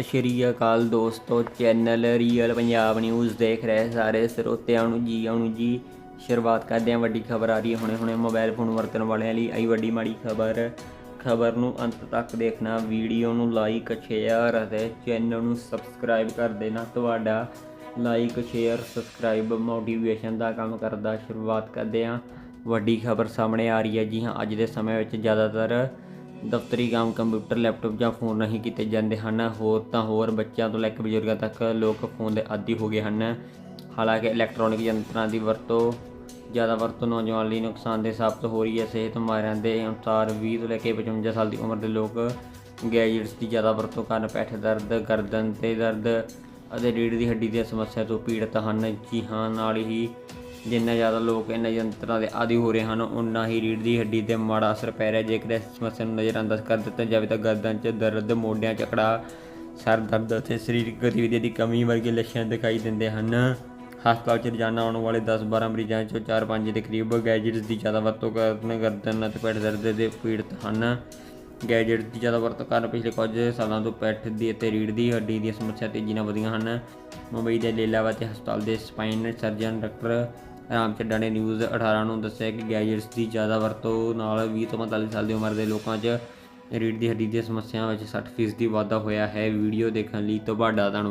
ਸਤਿ ਸ਼੍ਰੀ ਅਕਾਲ ਦੋਸਤੋ, channel real Punjab news ਦੇਖ ਰਹੇ ਸਾਰੇ ਸਰੋਤਿਆਂ ਨੂੰ ਜੀ, ਆਉਣ ਨੂੰ ਜੀ। ਸ਼ੁਰੂਆਤ ਕਰਦੇ ਹਾਂ ਵੱਡੀ ਖਬਰ ਆ ਰਹੀ ਹੈ ਹੁਣੇ ਹੁਣੇ ਮੋਬਾਈਲ ਫੋਨ ਵਰਤਣ ਵਾਲਿਆਂ ਲਈ। ਆਈ ਵੱਡੀ ਮਾੜੀ ਖਬਰ ਖਬਰ ਨੂੰ ਅੰਤ ਤੱਕ ਦੇਖਣਾ ਵੀਡੀਓ ਨੂੰ ਲਾਈਕ ਸ਼ੇਅਰ ਅਤੇ ਚੈਨਲ ਨੂੰ ਸਬਸਕ੍ਰਾਈਬ ਕਰ ਦੇਣਾ। ਤੁਹਾਡਾ ਲਾਈਕ ਸ਼ੇਅਰ ਸਬਸਕ੍ਰਾਈਬ ਮੋਟੀਵੇਸ਼ਨ ਦਾ ਕੰਮ ਕਰਦਾ। ਸ਼ੁਰੂਆਤ ਕਰਦੇ ਹਾਂ। ਵੱਡੀ ਖਬਰ ਸਾਹਮਣੇ ਆ ਰਹੀ ਹੈ ਜੀ ਹਾਂ, ਅੱਜ ਦੇ ਸਮੇਂ ਵਿੱਚ ਜ਼ਿਆਦਾਤਰ ਦਫ਼ਤਰੀ ਕੰਮ, ਕੰਪਿਊਟਰ, ਲੈਪਟਾਪ ਜਾਂ ਫੋਨ ਰਾਹੀਂ ਕੀਤੇ ਜਾਂਦੇ ਹਨ। ਹੋਰ ਤਾਂ ਹੋਰ ਬੱਚਿਆਂ ਤੋਂ ਲੈ ਕੇ ਬਜ਼ੁਰਗਾਂ ਤੱਕ ਲੋਕ ਫੋਨ ਦੇ ਆਦੀ ਹੋ ਗਏ ਹਨ। ਹਾਲਾਂਕਿ ਇਲੈਕਟ੍ਰੋਨਿਕ ਯੰਤਰਾਂ ਦੀ ਵਰਤੋਂ, ਜ਼ਿਆਦਾ ਵਰਤੋਂ ਨੌਜਵਾਨ ਲਈ ਨੁਕਸਾਨਦੇਹ ਸਾਬਤ ਹੋ ਰਹੀ ਹੈ। ਸਿਹਤ ਮਾਹਿਰਾਂ ਦੇ ਅਨੁਸਾਰ 20 ਤੋਂ ਲੈ ਕੇ 55 ਸਾਲ ਦੀ ਉਮਰ ਦੇ ਲੋਕ ਗੈਜਟਸ ਦੀ ਜ਼ਿਆਦਾ ਵਰਤੋਂ ਕਾਰਨ ਪਿੱਠ ਦਰਦ, ਗਰਦਨ ਤੇ ਦਰਦ ਅਤੇ ਰੀੜ੍ਹ ਦੀ ਹੱਡੀ ਦੀਆਂ ਸਮੱਸਿਆ ਤੋਂ ਪੀੜਤ ਹਨ। ਜੀ ਹਾਂ, ਨਾਲ ਹੀ ਜਿੰਨਾ ਜ਼ਿਆਦਾ ਲੋਕ ਇਹਨਾਂ ਯੰਤਰਾਂ ਦੇ ਆਦੀ ਹੋ ਰਹੇ ਹਨ ਉਨਾ ਹੀ ਰੀੜ੍ਹ ਦੀ ਹੱਡੀ ਤੇ ਮਾੜਾ ਅਸਰ ਪੈ ਰਿਹਾ। ਜੇਕਰ ਇਸ ਸਮੱਸਿਆ ਨੂੰ ਨਜ਼ਰਅੰਦਾਜ਼ ਕਰ ਦਿੱਤਾ ਜਾਵੇ ਤਾਂ ਗਰਦਨ 'ਚ ਦਰਦ, ਮੋਢਿਆਂ 'ਚ ਅਕੜਾ ਸਰ ਦਰਦ ਅਤੇ ਸਰੀਰਕ ਗਤੀਵਿਧੀ ਦੀ ਕਮੀ ਵਰਗੇ ਲੱਛਣ ਦਿਖਾਈ ਦਿੰਦੇ ਹਨ। ਹਸਪਤਾਲ 'ਚ ਰੋਜ਼ਾਨਾ ਆਉਣ ਵਾਲੇ 10-12 ਮਰੀਜ਼ਾਂ 'ਚੋਂ 4-5 ਦੇ ਕਰੀਬ ਗੈਜਟਸ ਦੀ ਜ਼ਿਆਦਾ ਵਰਤੋਂ ਕਾਰਨ, ਗਰਦਨ ਅਤੇ ਪਿੱਠ ਦਰਦ ਦੇ ਪੀੜਤ ਹਨ। ਗੈਜਟ ਦੀ ਜ਼ਿਆਦਾ ਵਰਤੋਂ ਕਾਰਨ ਪਿਛਲੇ ਕੁਝ ਸਾਲਾਂ ਤੋਂ ਪਿੱਠ ਦੀ ਅਤੇ ਰੀੜ੍ਹ ਦੀ ਹੱਡੀ ਦੀਆਂ ਸਮੱਸਿਆ ਤੇਜ਼ੀ ਨਾਲ ਵਧੀਆਂ ਹਨ। ਮੁੰਬਈ ਦੇ ਲੀਲਾਵਤੀ ਹਸਪਤਾਲ ਦੇ spine surgeon doctor Ram Chadha ਨੇ ਨਿਊਜ਼ 18 ਨੂੰ ਦੱਸਿਆ ਕਿ ਗੈਜਟਸ ਦੀ ਜ਼ਿਆਦਾ ਵਰਤੋਂ ਨਾਲ 20 ਤੋਂ 45 ਸਾਲ ਦੀ ਉਮਰ ਦੇ ਲੋਕਾਂ 'ਚ ਰੀੜ੍ਹ ਦੀ ਹੱਡੀ ਦੀਆਂ ਸਮੱਸਿਆਵਾਂ ਵਿੱਚ 60% ਵਾਧਾ ਹੋਇਆ ਹੈ। ਵੀਡੀਓ ਦੇਖਣ ਲਈ ਤੁਹਾਡਾ ਧੰਨਵਾਦ।